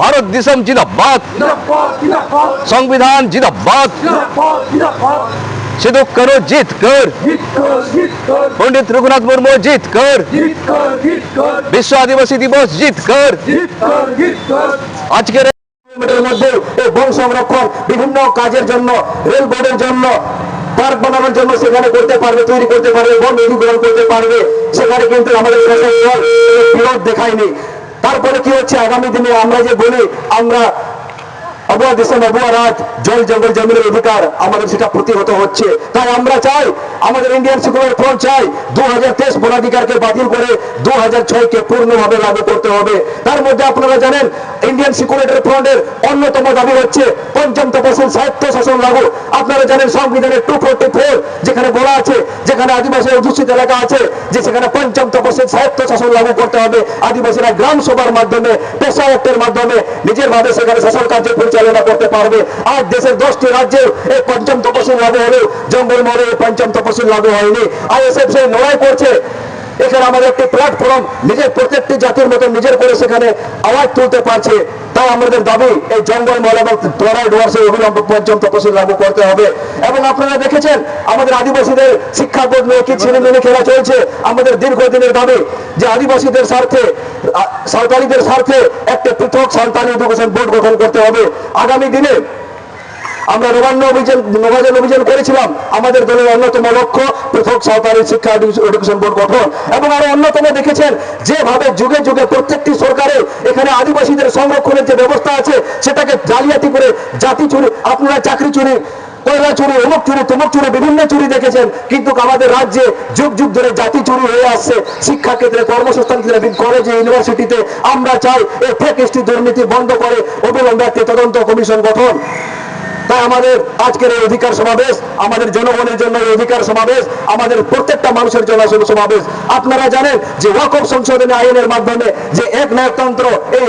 ভারত দিশম জিন্দাবাদ সংবিধান জিন্দাবাদ সিদ্ধ করো জিত কর পণ্ডিত রঘুনাথ মুর্মু জিত কর বিশ্ব আদিবাসী দিবস জিত কর আজকের কিলোমিটারের মধ্যে এই বন সংরক্ষণ বিভিন্ন কাজের জন্য রেল বোর্ডের জন্য পার্ক বানানোর জন্য সেখানে করতে পারবে তৈরি করতে পারবে বন অধিগ্রহণ করতে পারবে। সেখানে কিন্তু আমাদের শাসক দল কোনো বিরোধ দেখায়নি। তারপরে কি হচ্ছে? আগামী দিনে আমরা যে বলি, আমরা দেশে জল, জঙ্গল, জমিনের অধিকার, আমাদের সেটা প্রতিহত হচ্ছে। তাই আমরা চাই, আমাদের ইন্ডিয়ান সিকিউরিটি ফ্রন্ট চাই দু হাজার তেইশ বাতিল করে দু হাজার ছয়কে পূর্ণভাবে লাগু করতে হবে। তার মধ্যে আপনারা জানেন ইন্ডিয়ান সিকিউরিটি ফ্রন্টের অন্যতম দাবি হচ্ছে পঞ্চম তপশিল সাহিত্য শাসন লাগু। আপনারা জানেন সংবিধানের টু ফোরটি ফোর যেখানে বলা আছে, যেখানে আদিবাসী অধ্যুষিত এলাকা আছে, যে সেখানে পঞ্চম তপশিল সাহিত্য শাসন লাগু করতে হবে। আদিবাসীরা গ্রাম সভার মাধ্যমে, পেশা মাধ্যমে, নিজের ভাবে সেখানে শাসন কার্য পরিচালনা করতে পারবে। আর দেশের দশটি রাজ্যে এই পঞ্চম তপশিল লাগু হলেও জঙ্গল মহলে এই পঞ্চম তপশিল লাগু হয়নি। আইএসএফ সেই লড়াই করছে। এখানে আমাদের একটি প্ল্যাটফর্ম নিজের প্রত্যেকটি জাতির মতো নিজের করে সেখানে আওয়াজ তুলতে পারছে। তাই আমাদের দাবি, এই জঙ্গল মহল এবং তোরাই ডুয়ার্সে অবিলম্ব পঞ্চম তপশিল লাগু করতে হবে। এবং আপনারা দেখেছেন, আমাদের আদিবাসীদের শিক্ষা বোধ নিয়ে কি ছেলে মেয়ে খেলা চলছে? আমাদের দীর্ঘদিনের দাবি যে আদিবাসীদের স্বার্থে সাঁওতালিদের স্বার্থে একটা পৃথক সাঁওতালি এডুকেশন বোর্ড গঠন করতে হবে। আগামী দিনে আমরা নবান্ন অভিযান নবায়ন অভিযান করেছিলাম। আমাদের দলের অন্যতম লক্ষ্য পৃথক সাঁওতালি শিক্ষা এডুকেশন বোর্ড গঠন। এবং আরও অন্যতম দেখেছেন, যেভাবে যুগে যুগে প্রত্যেকটি সরকারে এখানে আদিবাসীদের সংরক্ষণের যে ব্যবস্থা আছে, সেটাকে জালিয়াতি করে জাতি চুরি, আপনারা চাকরি চুরি কয়লা চুরি, অমুক চুরি, তমুক চুরি, বিভিন্ন চুরি দেখেছেন। কিন্তু আমাদের রাজ্যে যুগ যুগ ধরে জাতি চুরি হয়ে আসছে। শিক্ষা ক্ষেত্রে কর্মসংস্থান ক্ষেত্রে কলেজে ইউনিভার্সিটিতে আমরা চাই, এই ফেক দুর্নীতি বন্ধ করে, অবিলম্বে তদন্ত কমিশন গঠন। তাই আমাদের আজকের এই অধিকার সমাবেশ, আমাদের জনগণের জন্য এই অধিকার সমাবেশ, আমাদের প্রত্যেকটা মানুষের জন্য সমাবেশ। আপনারা জানেন যে ওয়াকফ সংশোধনী আইনের মাধ্যমে যে এক নায়কতন্ত্র এই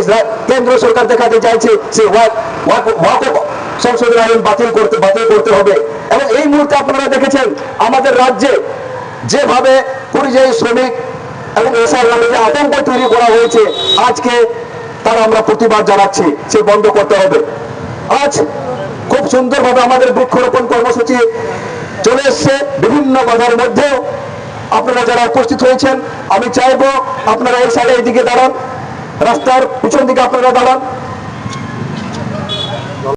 কেন্দ্র সরকার দেখাতে চাইছে, সে ওয়াক- ওয়াক- ওয়াকফ সংশোধনী আইন বাতিল করতে বাতিল করতে হবে। এবং এই মুহূর্তে আপনারা দেখেছেন, আমাদের রাজ্যে যেভাবে পরিযায়ী শ্রমিক এবং যে আতঙ্ক তৈরি করা হয়েছে, আজকে তারা আমরা প্রতিবাদ জানাচ্ছি, সে বন্ধ করতে হবে। আজ সুন্দরভাবে আমাদের বৃক্ষরোপণ কর্মসূচি চলে এসছে। বিভিন্ন বাধার মধ্যেও আপনারা যারা উপস্থিত হয়েছেন, আমি চাইব আপনারা এই সাইডে এইদিকে দাঁড়ান। রাস্তার পিছন দিকে আপনারা দাঁড়ান।